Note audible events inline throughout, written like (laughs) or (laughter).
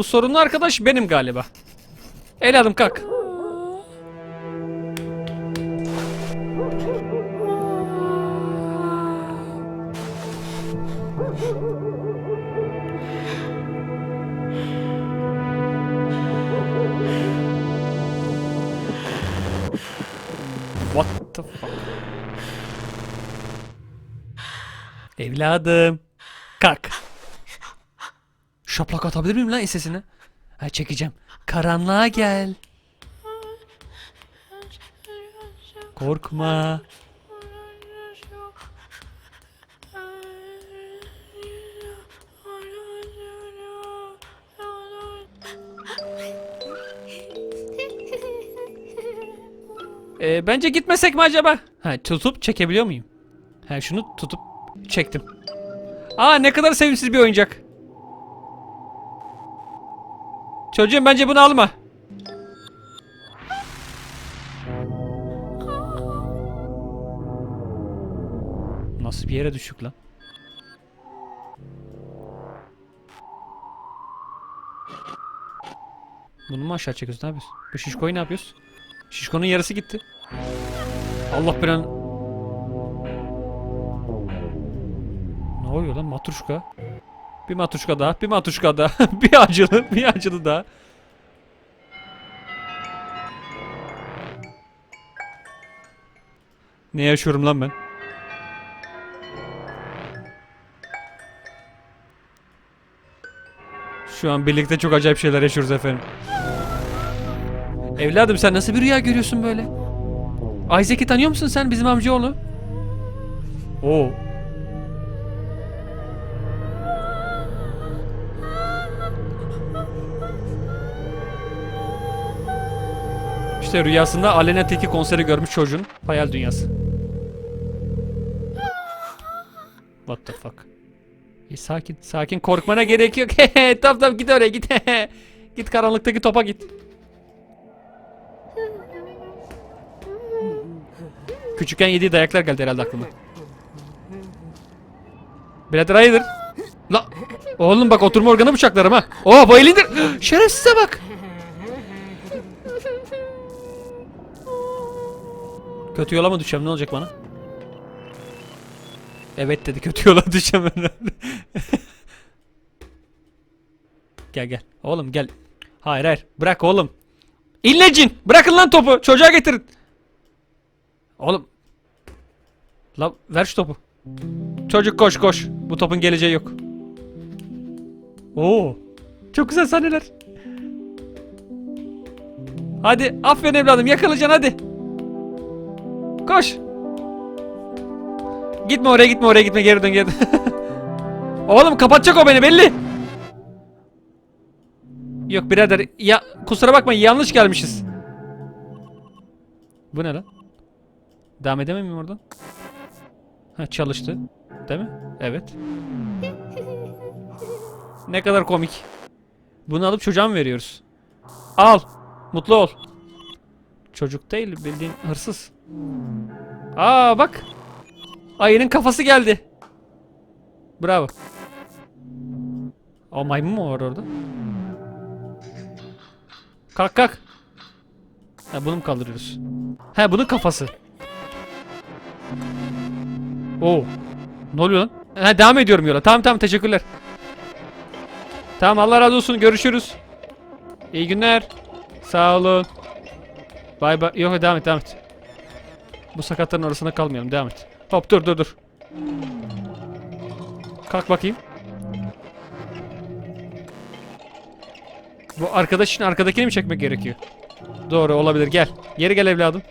Bu sorunlu arkadaş benim galiba. Evladım kalk. What the fuck? Evladım. Kalk. Şaplak atabilir miyim lan sesini? Ha çekeceğim. Karanlığa gel. Korkma. Ee, bence gitmesek mi acaba? Ha tutup çekebiliyor muyum? Ha şunu tutup çektim. Aa ne kadar sevimsiz bir oyuncak. Çocuğum bence bunu alma. Nasıl bir yere düşük lan? Bunu mu aşağı çekiyorsun? Ne yapıyorsun? Bu şişkoyu ne yapıyorsun? Şişkonun yarısı gitti. Allah belanı... Ne oluyor lan matruşka? Bir matruşka daha, bir matruşka daha, (laughs) bir acılı, bir acılı daha. Ne yaşıyorum lan ben? Şu an birlikte çok acayip şeyler yaşıyoruz efendim. Evladım sen nasıl bir rüya görüyorsun böyle? Isaac'i tanıyor musun sen bizim amcaoğlu? Oo. İşte rüyasında Alena Tilki konseri görmüş çocuğun hayal dünyası. What the fuck? İyi, sakin, sakin korkmana gerek yok. (laughs) tamam tamam git oraya git. (laughs) git karanlıktaki topa git. Küçükken yediği dayaklar geldi herhalde aklıma. Birader hayırdır? La oğlum bak oturma organı bıçaklarım ha. Oo bayıl indir. (gasps) Şerefsize bak. Kötü yola mı düşeceğim ne olacak bana? Evet dedi kötü yola (laughs) düşeceğim herhalde. gel gel. Oğlum gel. Hayır hayır. Bırak oğlum. İllecin. Bırakın lan topu. Çocuğa getirin. Oğlum. La ver şu topu. Çocuk koş koş. Bu topun geleceği yok. Oo. Çok güzel sahneler. Hadi aferin evladım yakalayacaksın hadi. Koş. Gitme oraya gitme oraya gitme geri dön geri dön. (laughs) Oğlum kapatacak o beni belli. Yok birader ya kusura bakma yanlış gelmişiz. Bu ne lan? Devam edemem miyim oradan? Ha çalıştı. Değil mi? Evet. Ne kadar komik. Bunu alıp çocuğa mı veriyoruz? Al. Mutlu ol. Çocuk değil bildiğin hırsız. Aa bak. Ayının kafası geldi. Bravo. O maymun mu var orada? Kalk kalk. Ha bunu mu kaldırıyoruz? Ha bunun kafası. Oo. Ne oluyor lan? Ha devam ediyorum yola. Tamam tamam teşekkürler. Tamam Allah razı olsun. Görüşürüz. İyi günler. Sağ olun. Bay bay. Yok devam et devam et. Bu sakatların arasında kalmayalım. Devam et. Hop dur dur dur. Kalk bakayım. Bu arkadaş için arkadakini mi çekmek gerekiyor? Doğru olabilir. Gel. Geri gel evladım.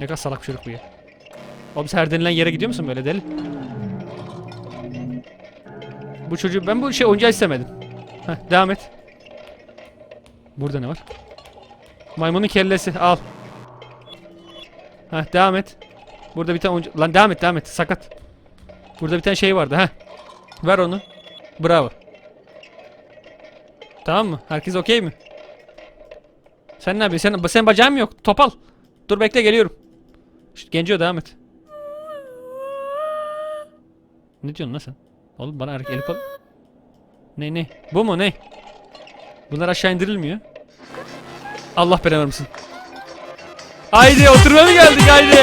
Ne kadar salak bir çocuk bu ya. Oğlum sen her denilen yere gidiyor musun böyle deli? Bu çocuğu ben bu şey oyuncağı istemedim. Heh, devam et. Burada ne var? Maymunun kellesi al. Heh, devam et. Burada bir tane oyuncu... Lan devam et devam et sakat. Burada bir tane şey vardı ha. Ver onu. Bravo. Tamam mı? Herkes okey mi? Sen ne yapıyorsun? Sen, sen bacağın mı yok? Topal. Dur bekle geliyorum. Şşt, Genco devam et. Ne diyorsun lan sen? Oğlum bana hareket elip al. Ne ne? Bu mu ne? Bunlar aşağı indirilmiyor. Allah belanı vermesin. Haydi oturmaya mı geldik haydi?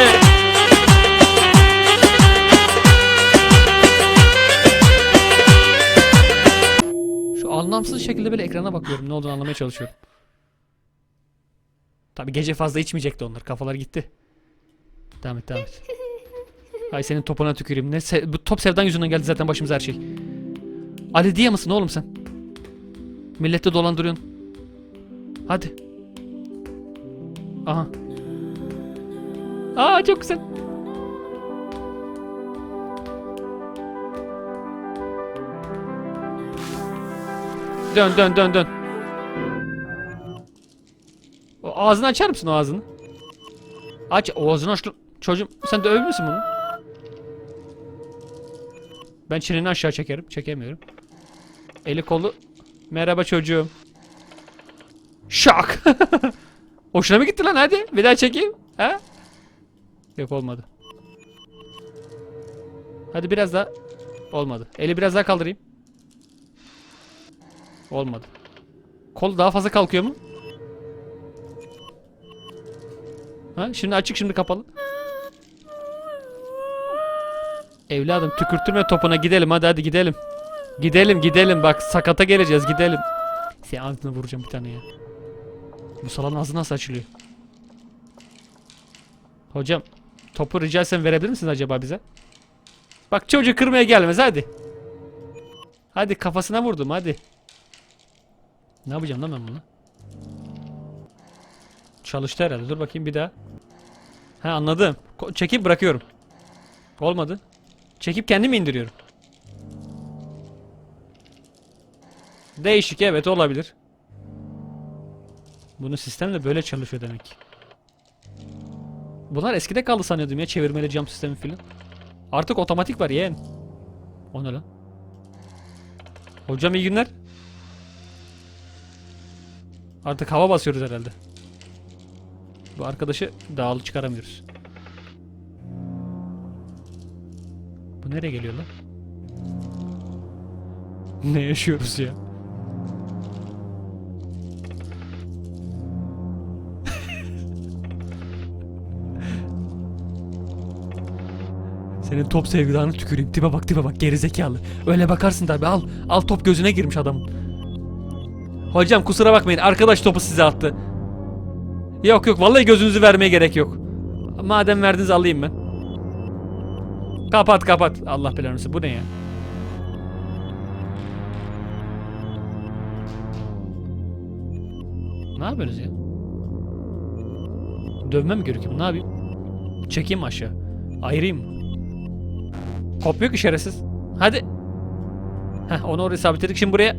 Şu anlamsız şekilde böyle ekrana bakıyorum. Ne olduğunu anlamaya çalışıyorum. Tabi gece fazla içmeyecekti onlar. Kafalar gitti. Devam et devam et. Ay senin topuna tüküreyim. Ne se- bu top sevdan yüzünden geldi zaten başımıza her şey. Ali diye misin oğlum sen? Millette dolandırıyorsun. Hadi. Aha. Aa çok güzel. Dön dön dön dön. O ağzını açar mısın o ağzını? Aç ağzını aç. Çocuğum sen de övmüşsün bunu. Ben çeneni aşağı çekerim. Çekemiyorum. Eli kolu. Merhaba çocuğum. Şak. (laughs) Hoşuna mı gitti lan hadi. Bir daha çekeyim. Ha? Yok olmadı. Hadi biraz daha. Olmadı. Eli biraz daha kaldırayım. Olmadı. Kol daha fazla kalkıyor mu? Ha? Şimdi açık şimdi kapalı. Evladım tükürtürme topuna gidelim hadi hadi gidelim. Gidelim gidelim bak sakata geleceğiz gidelim. Senin ağzına vuracağım bir tane ya. Bu salonun ağzı nasıl açılıyor? Hocam topu rica etsem verebilir misiniz acaba bize? Bak çocuğu kırmaya gelmez hadi. Hadi kafasına vurdum hadi. Ne yapacağım lan ben bunu? Çalıştı herhalde. Dur bakayım bir daha. Ha anladım. Ko- çekip bırakıyorum. Olmadı. Çekip kendim indiriyorum. Değişik evet olabilir. Bunun sistem de böyle çalışıyor demek. Bunlar eskide kaldı sanıyordum ya çevirmeli cam sistemi filan. Artık otomatik var yeğen. O ne lan? Hocam iyi günler. Artık hava basıyoruz herhalde. Bu arkadaşı dağılı çıkaramıyoruz. Bu nereye geliyor lan? (laughs) Ne yaşıyoruz ya? Senin top sevgilerini tüküreyim. Tipe bak tipe bak gerizekalı. Öyle bakarsın tabi al. Al top gözüne girmiş adamın. Hocam kusura bakmayın arkadaş topu size attı. Yok yok vallahi gözünüzü vermeye gerek yok. Madem verdiniz alayım ben. Kapat kapat. Allah belanı. Bu ne ya? Ne yapıyorsunuz ya? Dövme mi gerekiyor? Ne yapayım? Çekeyim aşağı? Ayırayım mı? Kopmuyor ki şerefsiz. Hadi. Heh onu oraya sabitledik. Şimdi buraya.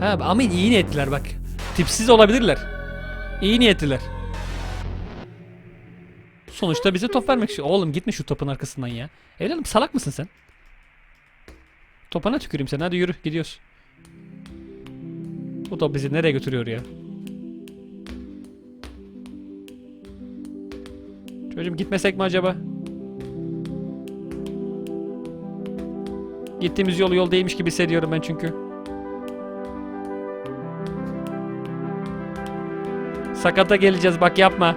Ha ama iyi niyetliler bak. Tipsiz olabilirler. İyi niyetliler. Sonuçta bize top vermek istiyor. Oğlum gitme şu topun arkasından ya. Evladım salak mısın sen? Topana tüküreyim sen. Hadi yürü gidiyoruz. Bu top bizi nereye götürüyor ya? Çocuğum gitmesek mi acaba? Gittiğimiz yol yol değilmiş gibi hissediyorum ben çünkü. Sakata geleceğiz bak yapma.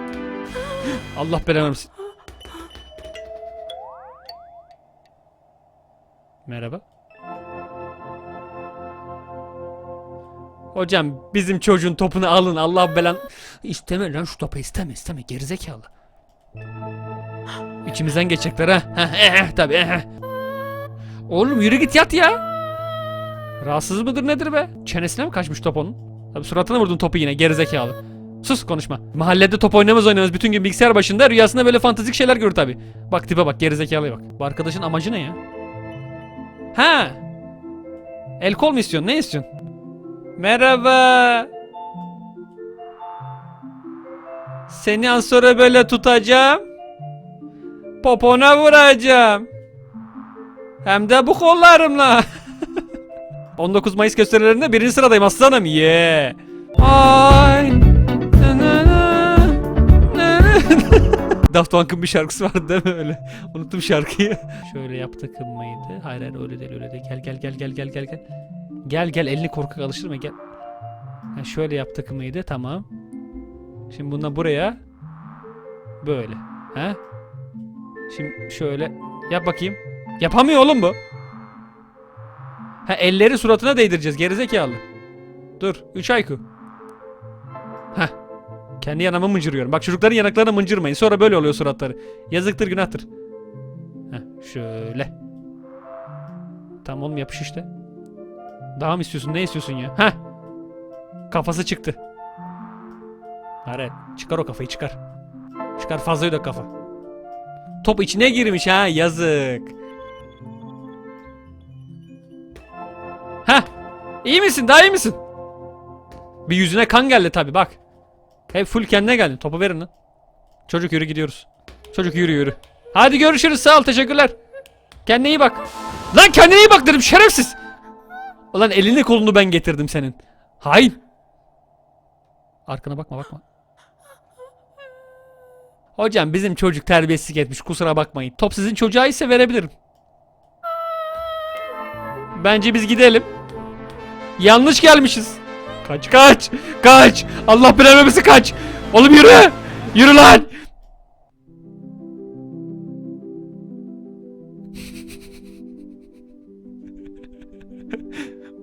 Allah belanı. Merhaba. Hocam bizim çocuğun topunu alın Allah belan. İsteme lan şu topu isteme isteme gerizekalı. İçimizden geçecekler ha. Eh, eh, tabii eh, eh. Oğlum yürü git yat ya. Rahatsız mıdır nedir be? Çenesine mi kaçmış top onun? Tabii suratına vurdun topu yine gerizekalı. Sus konuşma. Mahallede top oynamaz oynamaz bütün gün bilgisayar başında rüyasında böyle fantastik şeyler görür tabi. Bak tipe bak gerizekalıya bak. Bu arkadaşın amacı ne ya? Ha? El kol mu istiyorsun? Ne istiyorsun? Merhaba. Seni az sonra böyle tutacağım. Popona vuracağım. Hem de bu kollarımla. (laughs) 19 Mayıs gösterilerinde birinci sıradayım aslanım. Yeah. Ay. (laughs) Daft Punk'ın bir şarkısı vardı değil mi öyle? Unuttum şarkıyı. Şöyle yaptık mıydı? Hayır hayır öyle değil öyle değil. Gel gel gel gel gel gel gel. Gel gel elini korkak alıştırma gel. Ha, şöyle yaptık mıydı? Tamam. Şimdi bundan buraya böyle. Ha? Şimdi şöyle yap bakayım. Yapamıyor oğlum bu. Ha elleri suratına değdireceğiz gerizekalı. Dur 3 ayku. Heh. Kendi yanıma mıncırıyorum. Bak çocukların yanaklarına mıncırmayın. Sonra böyle oluyor suratları. Yazıktır günahtır. Heh, şöyle. Tamam oğlum yapış işte. Daha mı istiyorsun? Ne istiyorsun ya? Heh. Kafası çıktı. Hayır, çıkar o kafayı çıkar. Çıkar fazla da kafa. Top içine girmiş ha yazık. İyi misin? Daha iyi misin? Bir yüzüne kan geldi tabi bak. Hep full kendine geldin. Topu verin lan. Çocuk yürü gidiyoruz. Çocuk yürü yürü. Hadi görüşürüz sağ ol teşekkürler. Kendine iyi bak. Lan kendine iyi bak dedim şerefsiz. Ulan elini kolunu ben getirdim senin. Hain. Arkana bakma bakma. Hocam bizim çocuk terbiyesizlik etmiş kusura bakmayın. Top sizin çocuğa ise verebilirim. Bence biz gidelim. Yanlış gelmişiz. Kaç kaç kaç. Allah bilememesi kaç. Oğlum yürü. Yürü lan. (laughs)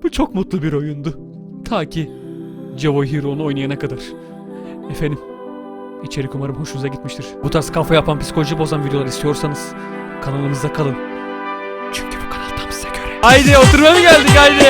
Bu çok mutlu bir oyundu. Ta ki Java Hero'nu oynayana kadar. Efendim, içerik umarım hoşunuza gitmiştir. Bu tarz kafa yapan, psikoloji bozan videolar istiyorsanız kanalımızda kalın. Çünkü bu kanal tam size göre. Haydi oturmaya mı geldik haydi?